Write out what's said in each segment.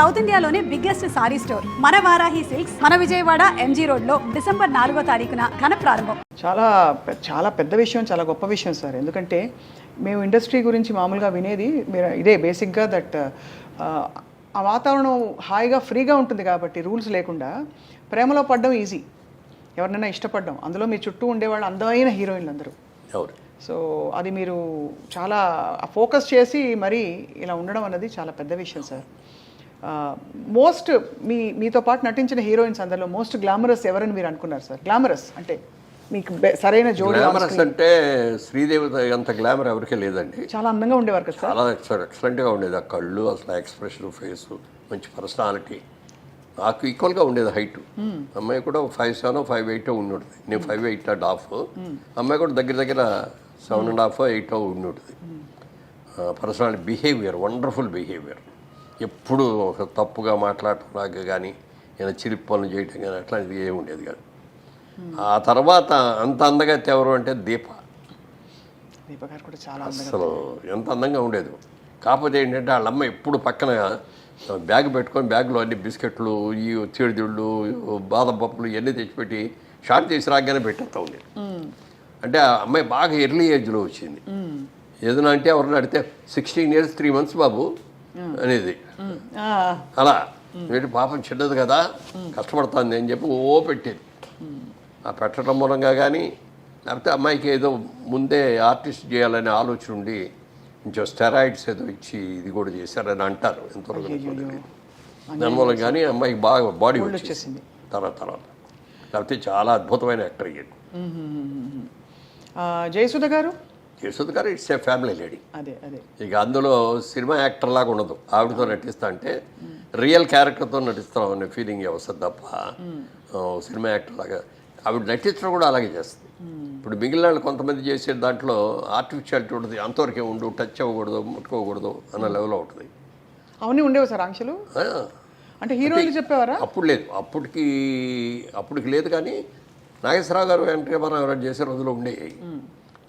South ఇండియాలోనే biggest sorry store. మన Varahi silks మన విజయవాడ ఎంజీ రోడ్లో డిసెంబర్ నాలుగో తారీఖున ఘన ప్రారంభం. చాలా చాలా పెద్ద విషయం చాలా గొప్ప విషయం సార్. ఎందుకంటే మేము ఇండస్ట్రీ గురించి మామూలుగా వినేది మీరు ఇదే బేసిక్గా దట్ ఆ వాతావరణం హాయిగా ఫ్రీగా ఉంటుంది కాబట్టి రూల్స్ లేకుండా ప్రేమలో పడడం ఈజీ. ఎవరినైనా ఇష్టపడడం. అందులో మీ చుట్టూ ఉండేవాళ్ళు అందమైన హీరోయిన్లు అందరూ. ఎవరు? సో అది మీరు చాలా ఫోకస్ చేసి మరీ ఇలా ఉండడం అన్నది చాలా పెద్ద విషయం సార్. మోస్ట్ మీ మీతో పాటు నటించిన హీరోయిన్స్ అందరిలో మోస్ట్ గ్లామరస్ ఎవరని మీరు అనుకున్నారు సార్ గ్లామరస్ అంటే మీకు సరైన జోడి గ్లామరస్ అంటే శ్రీదేవి అంత గ్లామర్ ఎవరికీ లేదండి. చాలా అందంగా ఉండేవారు కదా సార్ చాలా ఎక్సలెంట్ ఎక్సలెంట్గా ఉండేది. ఆ కళ్ళు అసలు ఎక్స్ప్రెషన్ ఫేస్ మంచి పర్సనాలిటీ నాకు ఈక్వల్గా ఉండేది హైట్ అమ్మాయి కూడా ఫైవ్ సెవెన్ ఫైవ్ ఎయిట్ ఉండేది నేను ఫైవ్ ఎయిట్ అండ్ హాఫ్ అమ్మాయి కూడా దగ్గర దగ్గర సెవెన్ అండ్ హాఫ్ ఎయిట్ ఉండేది పర్సనాలిటీ బిహేవియర్ వండర్ఫుల్ బిహేవియర్ ఎప్పుడు ఒక తప్పుగా మాట్లాడటం నాకు కానీ ఏదైనా చిలిపి పనులు చేయటం కానీ అట్లాంటిది ఏమి ఉండేది కాదు. ఆ తర్వాత అంత అందగా ఎవరు అంటే దీప. దీప గారు కూడా చాలా అసలు ఎంత అందంగా ఉండేది. కాకపోతే ఏంటంటే వాళ్ళ అమ్మ ఎప్పుడు పక్కన బ్యాగ్ పెట్టుకొని బ్యాగ్లో అన్ని బిస్కెట్లు ఈ చీడిదిళ్ళు బాదం పప్పులు ఇవన్నీ తెచ్చిపెట్టి షార్ట్ చేసి రాగానే పెట్టేస్తా ఉండేది. అంటే ఆ అమ్మాయి బాగా ఎర్లీ ఏజ్లో వచ్చింది. ఏదైనా అంటే ఎవరిని అడిగితే సిక్స్టీన్ ఇయర్స్ త్రీ మంత్స్ బాబు అనేది. అలా. ఏంటి పాపం చిన్నది కదా కష్టపడుతుంది అని చెప్పి ఓ పెట్టేది. ఆ పెట్టడం మూలంగా కానీ లేకపోతే అమ్మాయికి ఏదో ముందే ఆర్టిస్ట్ చేయాలనే ఆలోచన ఉండి కొంచెం స్టెరాయిడ్స్ ఏదో ఇచ్చి ఇది కూడా చేశారని అంటారు ఎంతవరకు. దాని మూలం కానీ అమ్మాయికి బాగా బాడీ వచ్చేసింది. తర్వాత తర్వాత. లేకపోతే చాలా అద్భుతమైన యాక్టర్ అయ్యేది జయసుధ గారు? యశోద్ గారు ఇట్స్ ఏ ఫ్యామిలీ లేడీ అదే అదే. ఇక అందులో సినిమా యాక్టర్ లాగా ఉండదు. ఆవిడతో నటిస్తా అంటే రియల్ క్యారెక్టర్తో నటిస్తాం అనే ఫీలింగ్ వస్తుంది తప్ప సినిమా యాక్టర్ లాగా ఆవిడ నటించడం కూడా అలాగే చేస్తుంది. ఇప్పుడు మిగిలిన వాళ్ళు కొంతమంది చేసే దాంట్లో ఆర్టిఫిషియాలిటీ ఉంటుంది. అంతవరకే ఉండు టచ్ అవ్వకూడదు ముట్టుకోకూడదు అన్న లెవెల్లో ఉంటుంది. అవన్నీ ఉండేవి సార్ ఆంక్షలు? అంటే హీరోయిన్లు చెప్పేవారా? అప్పుడు లేదు. అప్పటికి అప్పటికి లేదు కానీ నాగేశ్వరరావు గారు వెంకట రామారావు గారు చేసే రోజులు ఉండేవి.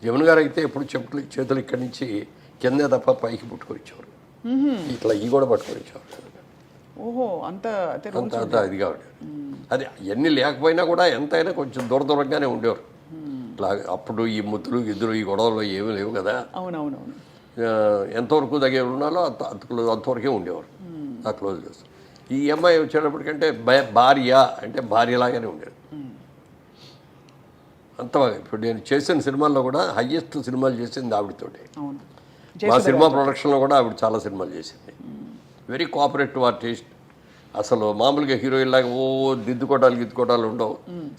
జమున గారు అయితే ఎప్పుడు చెప్పులు చేతులు ఇక్కడి నుంచి కిందే తప్ప పైకి పుట్టుకొచ్చేవారు ఇట్లా ఈ కూడా పట్టుకొచ్చేవారు ఓహో అంత అంత ఉండేది. అది ఎన్ని లేకపోయినా కూడా ఎంతైనా కొంచెం దూర దూరంగానే ఉండేవారు. ఇట్లా అప్పుడు ఈ ముద్దులు గిద్దులు ఈ గొడవలు ఏమీ లేవు కదా. అవునవునవును. ఎంతవరకు దగ్గర ఉన్నాలో అంత అంతవరకే ఉండేవారు. ఆ క్లోజ్ చేస్తారు. ఈ అమ్మాయి వచ్చేటప్పటికంటే భార్య అంటే భార్యలాగానే ఉండేది. అంత బాగా. ఇప్పుడు నేను చేసిన సినిమాల్లో కూడా హయ్యెస్ట్ సినిమాలు చేసింది ఆవిడతోటే. మా సినిమా ప్రొడక్షన్లో కూడా ఆవిడ చాలా సినిమాలు చేసింది. వెరీ కోఆపరేటివ్ ఆర్టిస్ట్ అసలు మామూలుగా హీరోయిన్ లాగా ఓ దిద్దుకోవడాలు గిద్దుకోవడాలు ఉండవు.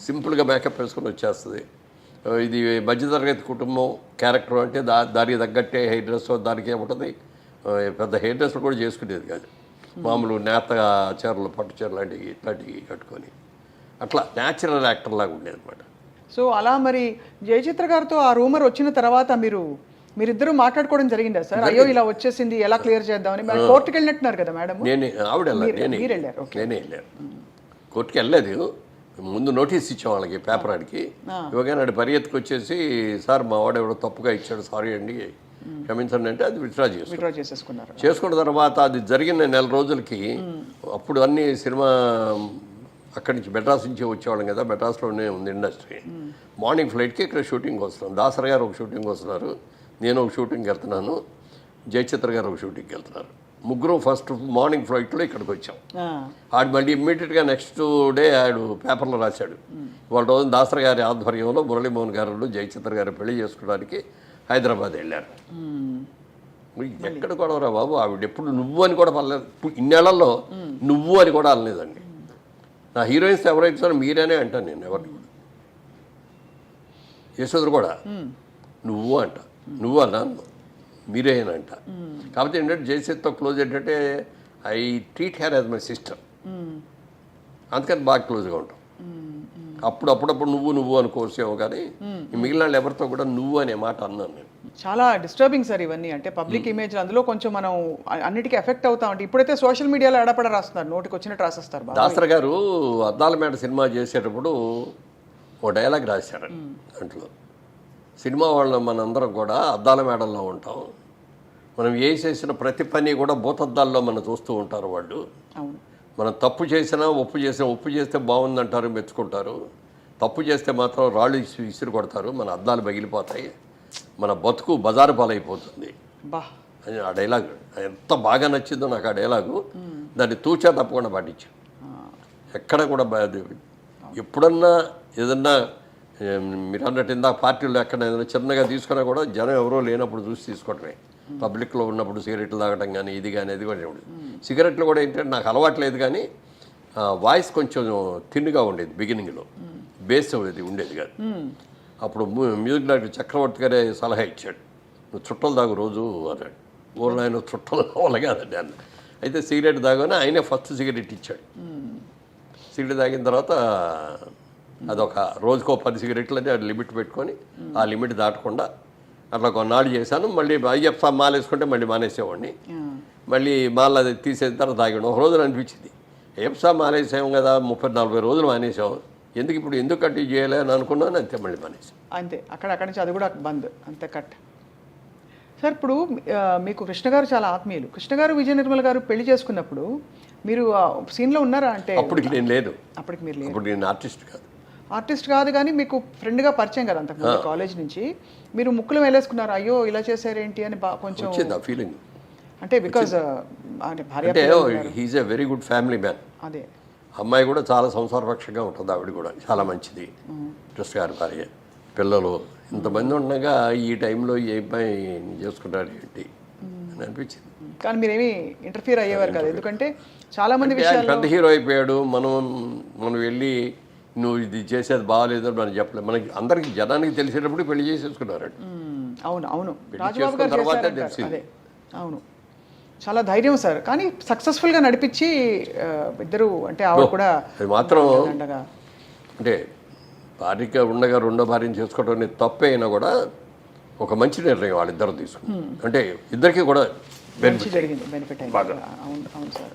సింపుల్గా మేకప్ వేసుకొని వచ్చేస్తుంది. ఇది మధ్యతరగతి కుటుంబం క్యారెక్టర్ అంటే దా దానికి తగ్గట్టే హెయిర్ డ్రెస్ దానికి ఏముంటుంది? పెద్ద హెయిర్ డ్రెస్ కూడా చేసుకునేది కాదు. మామూలు నేత చీరలు పట్టు చీరలు లాంటివి ఇట్లాంటివి కట్టుకొని. అట్లా న్యాచురల్ యాక్టర్ లాగా ఉండేది అనమాట సో అలా మరి జయచిత్ర గారితో ఆ రూమర్ వచ్చిన తర్వాత మీరు మీరిద్దరూ మాట్లాడుకోవడం జరిగిందా సార్? అయ్యో ఇలా వచ్చేసింది ఎలా క్లియర్ చేద్దామని? మరి కోర్టుకి వెళ్ళినట్టున్నారు కదా మేడం? నేనే ఆవిడ మీరు- వెళ్ళారు, ఓకే. నేనే వెళ్ళాను కోర్టుకి వెళ్ళలేదు. ముందు నోటీస్ ఇచ్చాం వాళ్ళకి పేపర్ ఆడికి. ఇవ్వగానే ఆడు పరిగెత్తుకు వచ్చేసి సార్ మా వాడు ఎవడో తప్పుగా ఇచ్చాడు సారీ అండి. క్షమించండి అంటే అది విత్డ్రా చేసుకున్నాం విత్డ్రా చేసేసుకున్నారు. చేసుకున్న తర్వాత అది జరిగిన నెల రోజులకి అప్పుడు అన్ని సినిమా అక్కడి నుంచి మెడ్రాస్ నుంచి వచ్చేవాళ్ళం కదా మెడ్రాస్లోనే ఉంది ఇండస్ట్రీ. మార్నింగ్ ఫ్లైట్కి ఇక్కడ షూటింగ్ వస్తున్నాం. దాసరి గారు ఒక షూటింగ్ వస్తున్నారు నేను ఒక షూటింగ్కి వెళ్తున్నాను జయచిత్ర గారు ఒక షూటింగ్కి వెళ్తున్నారు. ముగ్గురు ఫస్ట్ మార్నింగ్ ఫ్లైట్లో ఇక్కడికి వచ్చాం. ఆడు మళ్ళీ ఇమ్మీడియట్గా నెక్స్ట్ డే ఆడు పేపర్లో రాశాడు. వాళ్ళ రోజు దాసర గారి ఆధ్వర్యంలో మురళీమోహన్ గారు జయచిత్ర గారు పెళ్ళి చేసుకోవడానికి హైదరాబాద్ వెళ్ళారు. ఎక్కడ గొడవరా బాబు ఆవిడ ఎప్పుడు నువ్వు అని కూడా పర్లేదు. ఇన్నేళ్ళలో నువ్వు అని కూడా అనలేదండి. నా హీరోయిన్స్ ఎవరైతే సరే మీరేనే అంటాను నేను ఎవరిని కూడా. యశోదరు కూడా నువ్వు అంట నువ్వు అన్నాను మీరే అని అంట. కాకపోతే ఏంటంటే జయసేత్తో క్లోజ్ ఏంటంటే I treat her as my sister. అందుకని బాగా క్లోజ్గా ఉంటాం. అప్పుడు అప్పుడప్పుడు నువ్వు నువ్వు అని కోసేమో కానీ మిగిలిన వాళ్ళు ఎవరితో కూడా నువ్వు అనే మాట అన్నాను నేను. చాలా డిస్టర్బింగ్ సార్ ఇవన్నీ. అంటే పబ్లిక్ ఇమేజ్ అందులో కొంచెం మనం అన్నిటికీ ఎఫెక్ట్ అవుతా ఉంటాయి ఇప్పుడైతే సోషల్ మీడియాలో ఎడపడ రాస్తున్నారు. నోటికి వచ్చినట్టు రాసేస్తారు దాసరి గారు అద్దాల మేడ సినిమా చేసేటప్పుడు ఓ డైలాగ్ రాశారు దాంట్లో. సినిమా వాళ్ళం మనందరం కూడా అద్దాల మేడల్లో ఉంటాం. మనం ఏ చేసిన ప్రతి పని కూడా భూతద్దాల్లో మనం చూస్తూ ఉంటారు వాళ్ళు. మనం తప్పు చేసినా ఒప్పు చేసినా ఒప్పు చేస్తే బాగుందంటారు మెచ్చుకుంటారు. తప్పు చేస్తే మాత్రం రాళ్ళు విసిరి కొడతారు. మన అద్దాలు పగిలిపోతాయి మన బతుకు బజారు పాలైపోతుంది. అని ఆ డైలాగ్ ఎంత బాగా నచ్చిందో నాకు ఆ డైలాగు దాన్ని తూచా తప్పకుండా పాటించాను ఎక్కడ కూడా ఎప్పుడన్నా ఏదన్నా మీరు అన్నట్టు ఇందాక పార్టీలో ఎక్కడ ఏదైనా చిన్నగా తీసుకున్నా కూడా జనం ఎవరో లేనప్పుడు చూసి తీసుకోవటమే. పబ్లిక్లో ఉన్నప్పుడు సిగరెట్లు తాగడం కానీ ఇది కానీ అది కూడా సిగరెట్లు కూడా ఏంటంటే నాకు అలవాట్లేదు కానీ వాయిస్ కొంచెం తిన్నుగా ఉండేది బిగినింగ్లో. బేస్ ఉండేది కాదు. అప్పుడు మ్యూ- మ్యూజిక్ డైరెక్టర్ చక్రవర్తి గారే సలహా ఇచ్చాడు. నువ్వు చుట్టలు తాగు రోజు అన్నాడు. ఊళ్ళో ఆయన చుట్టలు కావాలి అన్న అయితే సిగరెట్ తాగానే ఆయనే ఫస్ట్ సిగరెట్ ఇచ్చాడు సిగరెట్ తాగిన తర్వాత అదొక రోజుకో పది సిగరెట్లు అని అది లిమిట్ పెట్టుకొని ఆ లిమిట్ దాటకుండా అట్లా కొన్నాళ్ళు చేశాను. మళ్ళీ అయ్యప్ప మాల వేసుకుంటే మళ్ళీ మానేసేవాడిని. మళ్ళీ మాల అది తీసేసిన తర్వాత తాగాడు ఒక రోజున అనిపించింది. అయ్యప్ప మానేసాం కదా ముప్పై నలభై రోజులు మానేసాం ఎందుకు ఇప్పుడు ఎందుకు కట్టి చేయలే అని అనుకున్నాను అంతే మళ్ళీ మానేసాం. అంతే. అక్కడ అక్కడి నుంచి అది కూడా బంద్. అంతే కట్. సార్ ఇప్పుడు మీకు కృష్ణ గారు చాలా ఆత్మీయులు. కృష్ణ గారు విజయ నిర్మల్ గారు పెళ్ళి చేసుకున్నప్పుడు మీరు సీన్లో ఉన్నారా అంటే? అప్పటికి నేను లేదు. అప్పటికి మీరు అప్పుడు నేను ఆర్టిస్ట్ కాదు. ఆర్టిస్ట్ కాదు కానీ మీకు ఫ్రెండ్గా పరిచయం కదా అంతకుముందు కాలేజ్ నుంచి. మీరు ముక్కులు వెళ్ళేసుకున్నారు అయ్యో ఇలా చేశారేంటి అని కొంచెం ఫీలింగ్ అంటే బికాజ్ అంటే. He's a very good family man అదే. అమ్మాయి కూడా చాలా సంసారపక్షంగా ఉంటుంది ఆవిడ కూడా చాలా మంచిది. ట్రస్ట్ గారి భార్య. పిల్లలు ఇంతమంది ఉండగా ఈ టైంలో ఈ అబ్బాయి చేసుకుంటాడు ఏంటి అని అనిపించింది. కానీ మీరేమి ఇంటర్ఫియర్ అయ్యేవారు కదా. ఎందుకంటే చాలా మంది పెద్ద హీరో అయిపోయాడు. మనం మనం వెళ్ళి నువ్వు ఇది చేసేది బాగాలేదు అని మనం చెప్పలేదు మనకి అందరికి జనానికి తెలిసేటప్పుడు పెళ్ళి చేసేసుకున్నారు మ్మ్. అవును అవును. తర్వాతే. తెలిసింది. అవును. చాలా ధైర్యం సార్. కానీ సక్సెస్ఫుల్గా నడిపించి ఇద్దరు అంటే ఆవిడ కూడా అది మాత్రం అంటే భార్యగా ఉండగా రెండో భార్యను చేసుకోవడం అనేది తప్పే అయినా కూడా ఒక మంచి నిర్ణయం వాళ్ళిద్దరు తీసుకున్నారు అంటే ఇద్దరికి కూడా మంచి జరిగింది బెనిఫిట్ అయింది అవును అవును సార్.